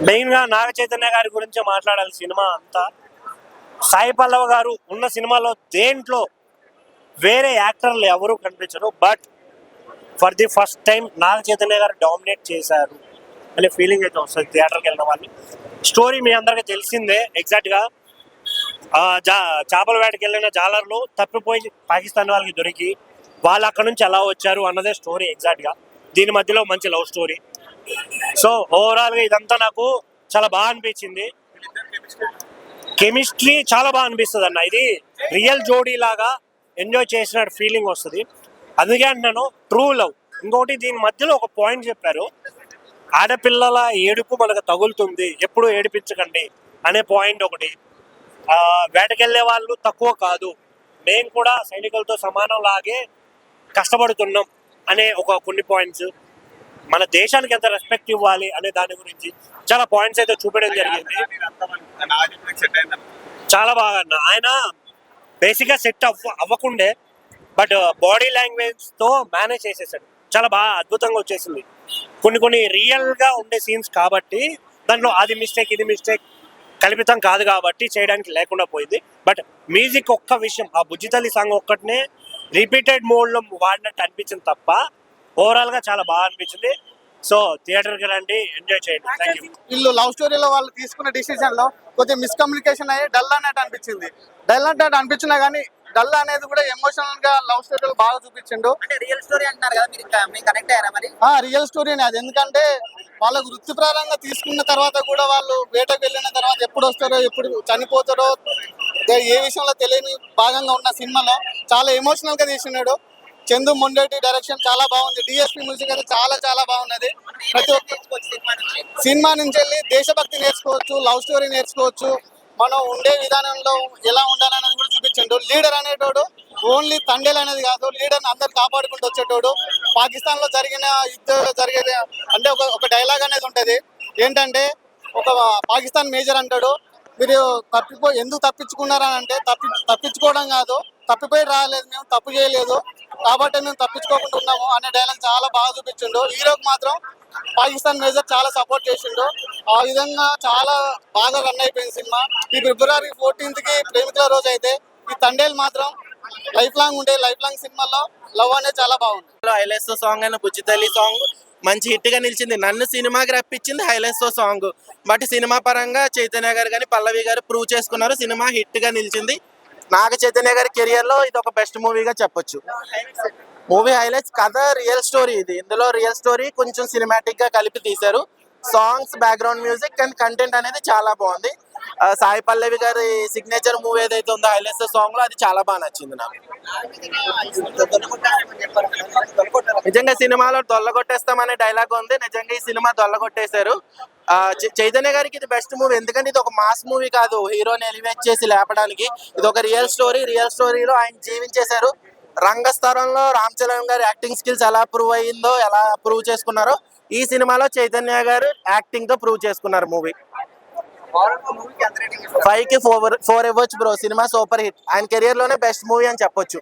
మెయిన్గా నాగ చైతన్య గారి గురించి మాట్లాడాలి సినిమా అంతా. సాయి పల్లవ్ గారు ఉన్న సినిమాలో దేంట్లో వేరే యాక్టర్లు ఎవరు కనిపించరు but for the first time Naga Chaitanya garu dominate చేశారు అనే ఫీలింగ్ అయితే వస్తుంది థియేటర్కి వెళ్ళిన వాళ్ళని స్టోరీ మీ అందరికీ తెలిసిందే ఎగ్జాక్ట్గా జా చేపల వేటకి వెళ్ళిన జాలర్లు తప్పిపోయి పాకిస్తాన్ వాళ్ళకి దొరికి వాళ్ళు అక్కడ నుంచి ఎలా వచ్చారు అన్నదే స్టోరీ ఎగ్జాక్ట్గా దీని మధ్యలో మంచి లవ్ స్టోరీ. సో ఓవరాల్గా ఇదంతా నాకు చాలా బాగా అనిపించింది. కెమిస్ట్రీ చాలా బాగా అనిపిస్తుంది అన్న ఇది రియల్ జోడీ లాగా ఎంజాయ్ చేసిన ఫీలింగ్ వస్తుంది. అందుకే అంటున్నాను ట్రూ లవ్ ఇంకోటి దీని మధ్యలో ఒక పాయింట్ చెప్పారు. ఆడపిల్లల ఏడుపు మనకు తగులుతుంది. ఎప్పుడు ఏడిపించకండి అనే పాయింట్ ఒకటి. వేటకెళ్ళే వాళ్ళు తక్కువ కాదు. మేము కూడా సైనికులతో సమానం లాగే కష్టపడుతున్నాం అనే ఒక కొన్ని పాయింట్స్ మన దేశానికి ఎంత రెస్పెక్ట్ ఇవ్వాలి అనే దాని గురించి చాలా పాయింట్స్ అయితే చూపించడం జరిగింది. చాలా బాగా అన్న. ఆయన బేసిక్గా సెట్ అవ్వ అవ్వకుండే బట్ బాడీ లాంగ్వేజ్తో మేనేజ్ చేసేసాడు. చాలా బాగా అద్భుతంగా వచ్చేసింది. కొన్ని కొన్ని రియల్గా ఉండే సీన్స్ కాబట్టి దాంట్లో అది మిస్టేక్ ఇది మిస్టేక్ కల్పితం కాదు కాబట్టి చేయడానికి లేకుండా పోయింది. బట్ మ్యూజిక్ ఒక్క విషయం ఆ బుజ్జితల్లి సాంగ్ ఒక్కటినే రిపీటెడ్ మోడ్లో వాడినట్టు అనిపించింది తప్ప ఓవరాల్గా చాలా బాగా అనిపించింది. సో థియేటర్కి రండి ఎంజాయ్ చేయండి. థ్యాంక్ యూ వీళ్ళు లవ్ స్టోరీలో వాళ్ళు తీసుకున్న డిసిజన్లో కొద్దిగా మిస్కమ్యూనికేషన్ అయ్యి డల్ అన్నట్టు అనిపించింది. డల్ అన్నట్టు అనిపించినా కానీ డల్ అనేది కూడా ఎమోషనల్గా లవ్ స్టోరీలో బాగా చూపించిండు. అంటే రియల్ స్టోరీ అంటున్నారు కదా మీరు కనెక్ట్ అయ్యారా మరి? ఆ రియల్ స్టోరీనే అది. ఎందుకంటే వాళ్ళకు వృత్తిప్రారంగా తీసుకున్న తర్వాత కూడా వాళ్ళు వేటకు వెళ్ళిన తర్వాత ఎప్పుడు వస్తారో ఎప్పుడు చనిపోతారో ఏ- ఏ విషయంలో తెలియని భాగంగా ఉన్న సినిమాలో చాలా ఎమోషనల్గా తీసినాడు చందు మొండేటి డైరెక్షన్ చాలా బాగుంది. డిఎస్పి మ్యూజిక్ అయితే చాలా చాలా బాగున్నది. ప్రతి ఒక్క సినిమా నుంచి సినిమా నుంచి వెళ్ళి దేశభక్తి నేర్చుకోవచ్చు లవ్ స్టోరీ నేర్చుకోవచ్చు. మనం ఉండే విధానంలో ఎలా ఉండాలనేది కూడా చూపించండు. లీడర్ అనేటోడు ఓన్లీ తండేలు అనేది కాదు లీడర్ని అందరు కాపాడుకుంటూ వచ్చేటోడు. పాకిస్తాన్లో జరిగిన యుద్ధంలో జరిగేది అంటే ఒక ఒక డైలాగ్ అనేది ఉంటుంది. ఏంటంటే ఒక పాకిస్తాన్ మేజర్ అంటాడు మీరు తప్పిపో ఎందుకు తప్పించుకున్నారని అంటే తప్పి తప్పించుకోవడం కాదు. తప్పిపోయి రాలేదు మేము తప్పు చేయలేదు. కాబట్టి మేము తప్పించుకోకుండా ఉన్నాము అనే డైలాగ్ చాలా బాగా చూపించిండు. హీరోకి మాత్రం పాకిస్తాన్ మేజర్ చాలా సపోర్ట్ చేసిండు. ఆ విధంగా చాలా బాగా రన్ అయిపోయింది సినిమా. ఈ ఫిబ్రవరి ఫోర్టీన్త్కి ప్రేమికుల రోజు అయితే ఈ తండేలు మాత్రం లైఫ్ లాంగ్ ఉండే. లైఫ్ లాంగ్ సినిమాలో లవ్ అనేది చాలా బాగుంది. హైలైట్స్ సాంగ్ అయిన బుచ్చితల్లి సాంగ్ మంచి హిట్గా నిలిచింది. నన్ను సినిమాకి రప్పించింది హైలైట్స్ సాంగ్ బట్ సినిమా పరంగా చైతన్య గారు కానీ పల్లవి గారు ప్రూవ్ చేసుకున్నారు. సినిమా హిట్గా నిలిచింది. నాగ చైతన్య గారి కెరియర్లో ఇది ఒక బెస్ట్ మూవీగా చెప్పొచ్చు. మూవీ హైలైట్స్ కథ రియల్ స్టోరీ ఇది. ఇందులో రియల్ స్టోరీ కొంచెం సినిమాటిక్గా కలిపి తీశారు. Songs background music and content అనేది చాలా బాగుంది. సాయి పల్లవి గారి సిగ్నేచర్ మూవీ ఏదైతే ఉందో హైలైట్స్ సాంగ్లో అది చాలా బాగా నచ్చింది నాకు. నిజంగా సినిమాలో దొల్లగొట్టేస్తామనే డైలాగ్ ఉంది. నిజంగా ఈ సినిమా దొల్లగొట్టేశారు. చైతన్య గారికి ఇది బెస్ట్ మూవీ ఎందుకంటే ఇది ఒక మాస్ మూవీ కాదు. హీరోని ఎలివేట్ చేసి లేపడానికి. ఇది ఒక రియల్ స్టోరీ రియల్ స్టోరీలో ఆయన జీవించేశారు. రంగస్థలంలో రామ్ చరణ్ గారి యాక్టింగ్ స్కిల్స్ ఎలా ప్రూవ్ అయ్యిందో ఎలా ప్రూవ్ చేసుకున్నారో ఈ సినిమాలో చైతన్య గారు యాక్టింగ్తో ప్రూవ్ చేసుకున్నారు మూవీ ఫైవ్కి ఫోర్ ఫోర్ ఇవ్వచ్చు బ్రో సినిమా సూపర్ హిట్ ఆయన కెరియర్లోనే బెస్ట్ మూవీ అని చెప్పొచ్చు.